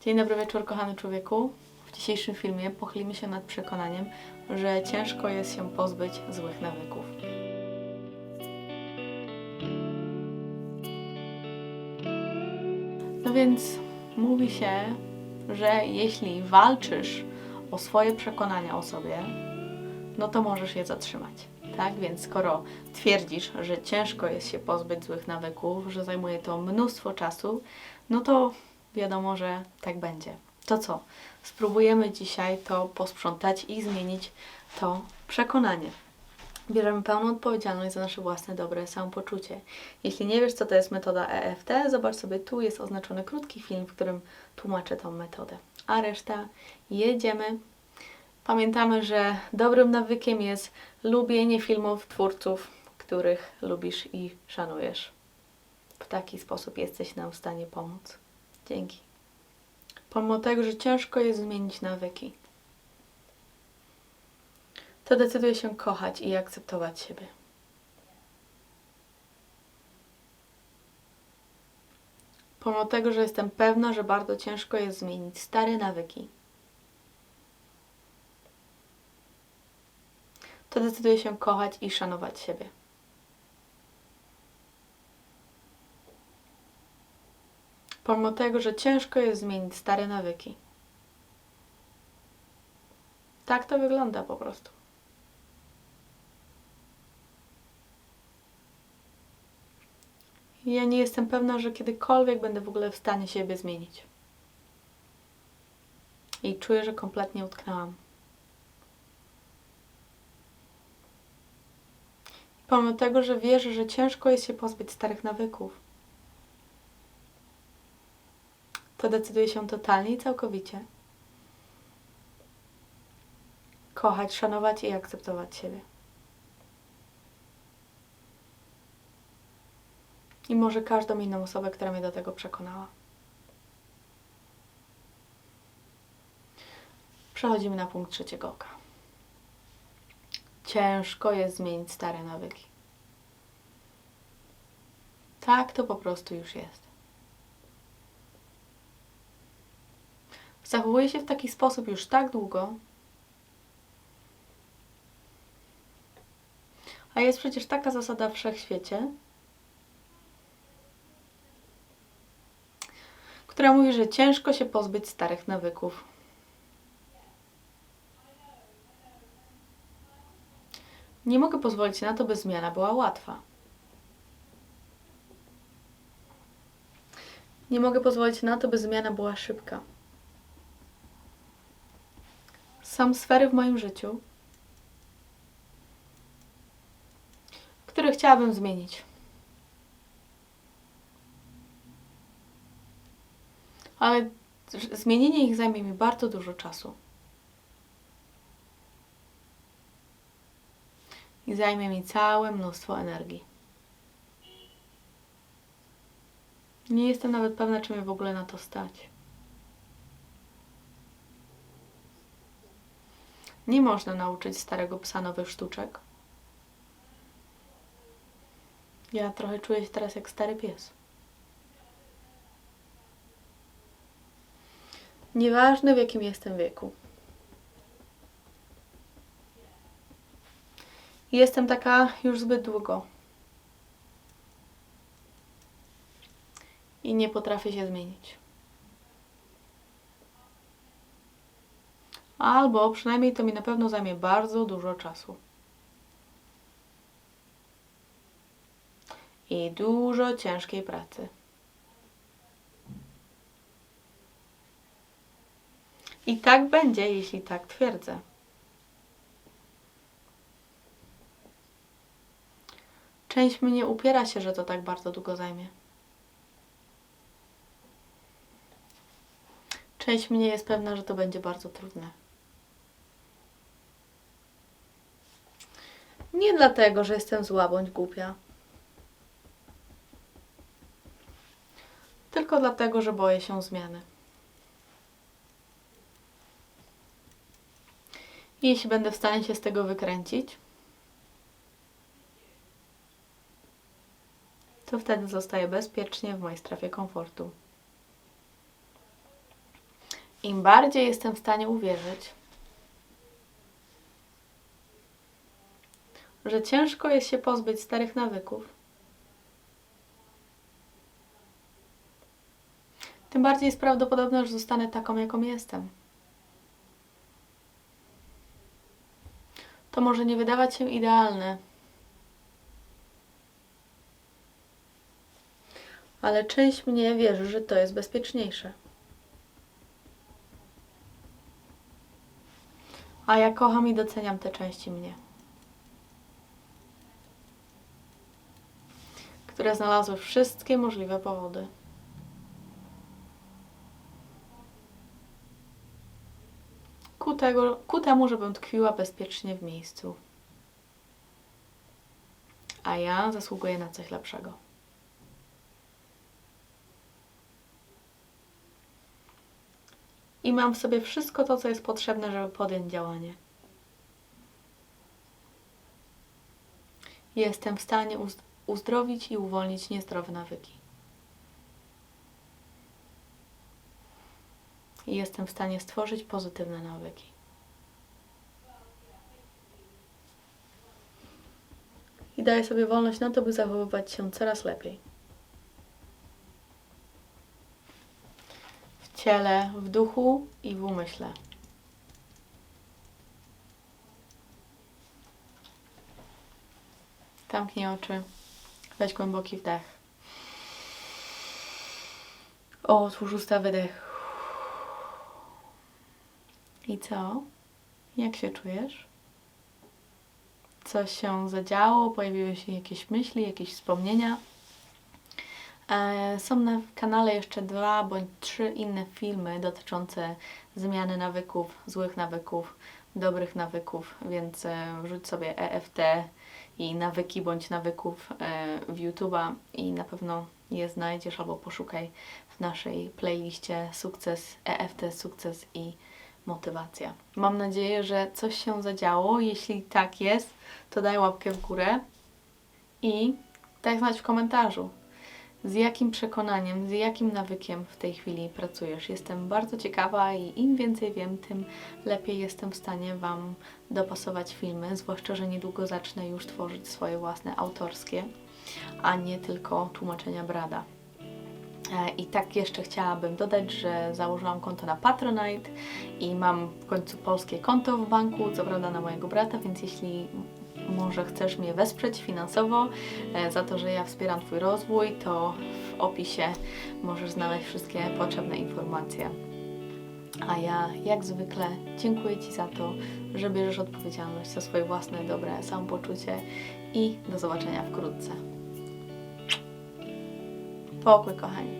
Dzień dobry wieczór, kochany człowieku. W dzisiejszym filmie pochylimy się nad przekonaniem, że ciężko jest się pozbyć złych nawyków. No więc mówi się, że jeśli walczysz o swoje przekonania o sobie, no to możesz je zatrzymać. Tak więc, skoro twierdzisz, że ciężko jest się pozbyć złych nawyków, że zajmuje to mnóstwo czasu, no to wiadomo, że tak będzie. To co? Spróbujemy dzisiaj to posprzątać i zmienić to przekonanie. Bierzemy pełną odpowiedzialność za nasze własne dobre samopoczucie. Jeśli nie wiesz, co to jest metoda EFT, zobacz sobie, tu jest oznaczony krótki film, w którym tłumaczę tą metodę. A reszta jedziemy. Pamiętamy, że dobrym nawykiem jest lubienie filmów twórców, których lubisz i szanujesz. W taki sposób jesteś nam w stanie pomóc. Dzięki. Pomimo tego, że ciężko jest zmienić nawyki, to decyduję się kochać i akceptować siebie. Pomimo tego, że jestem pewna, że bardzo ciężko jest zmienić stare nawyki, to decyduję się kochać i szanować siebie. Pomimo tego, że ciężko jest zmienić stare nawyki. Tak to wygląda po prostu. Ja nie jestem pewna, że kiedykolwiek będę w ogóle w stanie siebie zmienić. I czuję, że kompletnie utknęłam. Pomimo tego, że wierzę, że ciężko jest się pozbyć starych nawyków, to decyduję się totalnie i całkowicie kochać, szanować i akceptować siebie. I może każdą inną osobę, która mnie do tego przekonała. Przechodzimy na punkt trzeciego oka. Ciężko jest zmienić stare nawyki. Tak to po prostu już jest. Zachowuję się w taki sposób już tak długo, a jest przecież taka zasada w wszechświecie, która mówi, że ciężko się pozbyć starych nawyków. Nie mogę pozwolić na to, by zmiana była łatwa. Nie mogę pozwolić na to, by zmiana była szybka. Są sfery w moim życiu, które chciałabym zmienić. Ale zmienienie ich zajmie mi bardzo dużo czasu. I zajmie mi całe mnóstwo energii. Nie jestem nawet pewna, czy mnie w ogóle na to stać. Nie można nauczyć starego psa nowych sztuczek. Ja trochę czuję się teraz jak stary pies. Nieważne w jakim jestem wieku. Jestem taka już zbyt długo. I nie potrafię się zmienić. Albo przynajmniej to mi na pewno zajmie bardzo dużo czasu. I dużo ciężkiej pracy. I tak będzie, jeśli tak twierdzę. Część mnie upiera się, że to tak bardzo długo zajmie. Część mnie jest pewna, że to będzie bardzo trudne. Nie dlatego, że jestem zła bądź głupia. Tylko dlatego, że boję się zmiany. Jeśli będę w stanie się z tego wykręcić, to wtedy zostaję bezpiecznie w mojej strefie komfortu. Im bardziej jestem w stanie uwierzyć, że ciężko jest się pozbyć starych nawyków, tym bardziej jest prawdopodobne, że zostanę taką, jaką jestem. To może nie wydawać się idealne, ale część mnie wierzy, że to jest bezpieczniejsze. A ja kocham i doceniam te części mnie, które znalazły wszystkie możliwe powody. Ku, tego, ku temu, żebym tkwiła bezpiecznie w miejscu. A ja zasługuję na coś lepszego. I mam w sobie wszystko to, co jest potrzebne, żeby podjąć działanie. Jestem w stanie uzdrowić i uwolnić niezdrowe nawyki. I jestem w stanie stworzyć pozytywne nawyki. I daję sobie wolność na to, by zachowywać się coraz lepiej. W ciele, w duchu i w umyśle. Zamknij oczy. Weź głęboki wdech. Otwórz usta, wydech. I co? Jak się czujesz? Coś się zadziało? Pojawiły się jakieś myśli, jakieś wspomnienia? E, Są na kanale jeszcze dwa bądź trzy inne filmy dotyczące zmiany nawyków, złych nawyków, dobrych nawyków, więc e, wrzuć sobie EFT i nawyki bądź nawyków e, w YouTube'a i na pewno je znajdziesz albo poszukaj w naszej playliście sukces, EFT, sukces i motywacja. Mam nadzieję, że coś się zadziało. Jeśli tak jest, to daj łapkę w górę i daj znać w komentarzu, z jakim przekonaniem, z jakim nawykiem w tej chwili pracujesz. Jestem bardzo ciekawa i im więcej wiem, tym lepiej jestem w stanie Wam dopasować filmy, zwłaszcza, że niedługo zacznę już tworzyć swoje własne autorskie, a nie tylko tłumaczenia Brada. E, I tak jeszcze chciałabym dodać, że założyłam konto na Patronite i mam w końcu polskie konto w banku, co prawda na mojego brata, więc jeśli może chcesz mnie wesprzeć finansowo e, za to, że ja wspieram Twój rozwój, to w opisie możesz znaleźć wszystkie potrzebne informacje. A ja, jak zwykle, dziękuję Ci za to, że bierzesz odpowiedzialność za swoje własne dobre samopoczucie i do zobaczenia wkrótce. Pokój, kochani.